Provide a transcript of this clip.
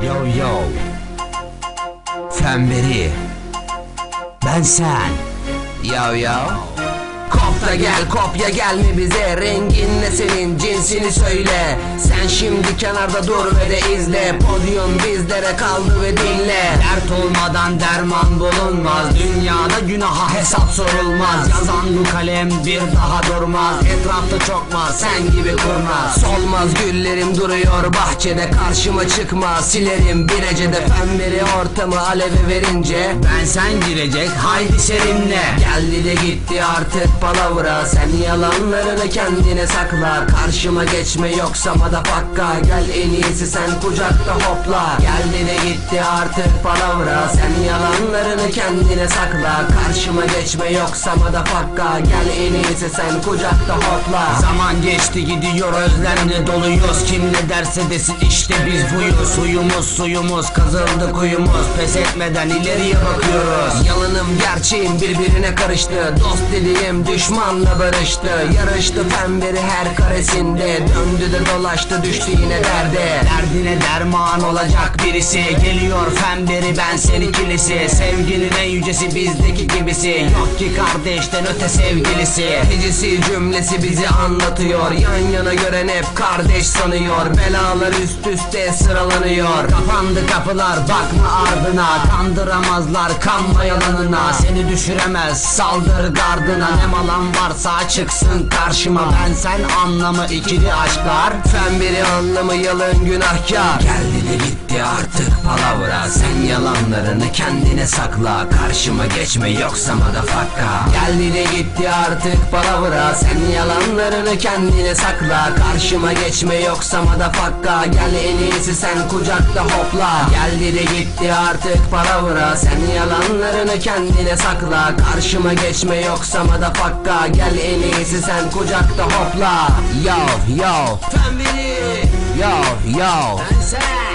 Yo yo. Femberi. Ben sen. Yo yo Da gel kopya gelme bize. Rengin ne senin cinsini söyle. Sen şimdi kenarda dur ve de izle. Podyum bizlere kaldı ve dinle. Dert olmadan derman bulunmaz. Dünyada günaha hesap sorulmaz. Yazan bu kalem bir daha durmaz. Etrafta çokmaz sen gibi kurnaz Solmaz güllerim duruyor bahçede Karşıma çıkma. Silerim bir ecede Pemberi ortamı aleve verince. Ben sen girecek haydi serinle Geldi de gitti artık palavra Sen yalanlarını kendine sakla. Karşıma geçme yoksa madafakka. Gel en iyisi sen kucakta hopla. Geldi de gitti artık palavra. Sen yalanlarını kendine sakla. Karşıma geçme yoksa madafakka. Gel en iyisi sen kucakta hopla. Zaman geçti gidiyor özlemle doluyuz Kim ne derse desin işte biz buyuz. Suyumuz suyumuz kazıldı kuyumuz. Pes etmeden ileriye bakıyoruz. Yalanım gerçeğim birbirine karıştı. Dost dediğim düşmanla barıştı Yarıştı pemberi her karesinde. Döndü de dolaştı düştü yine derde. Derdine derman olacak birisi. Geliyor femberi ben sen ikilisi Sevginin en yücesi bizdeki gibisi. Yok ki kardeşten öte sevgilisi. Hecesi cümlesi bizi anlatıyor. Yan yana gören hep kardeş sanıyor. Belalar üst üste sıralanıyor. Kapandı kapılar bakma ardına. Kandıramazlar kanma yalanına. Seni düşüremez saldır gardına. Ne malan varsa çıksın karşıma. Ben sen anlamı ikili aşklar Fen biri anlamı yalın günahkar. Geldi de gitti artık palavra Sen yalanlarını kendine sakla. Karşıma geçme yoksa madafakka Geldi de gitti artık palavra Sen yalanlarını kendine sakla. Karşıma geçme yoksa madafakka Gel en iyisi sen kucakta hopla. Geldi de gitti artık palavra Sen yalanlarını kendine sakla. Karşıma geçme yoksa Gel en iyisi sen kucakta hopla. Yo yo. Biri. Yo yo. Ben sen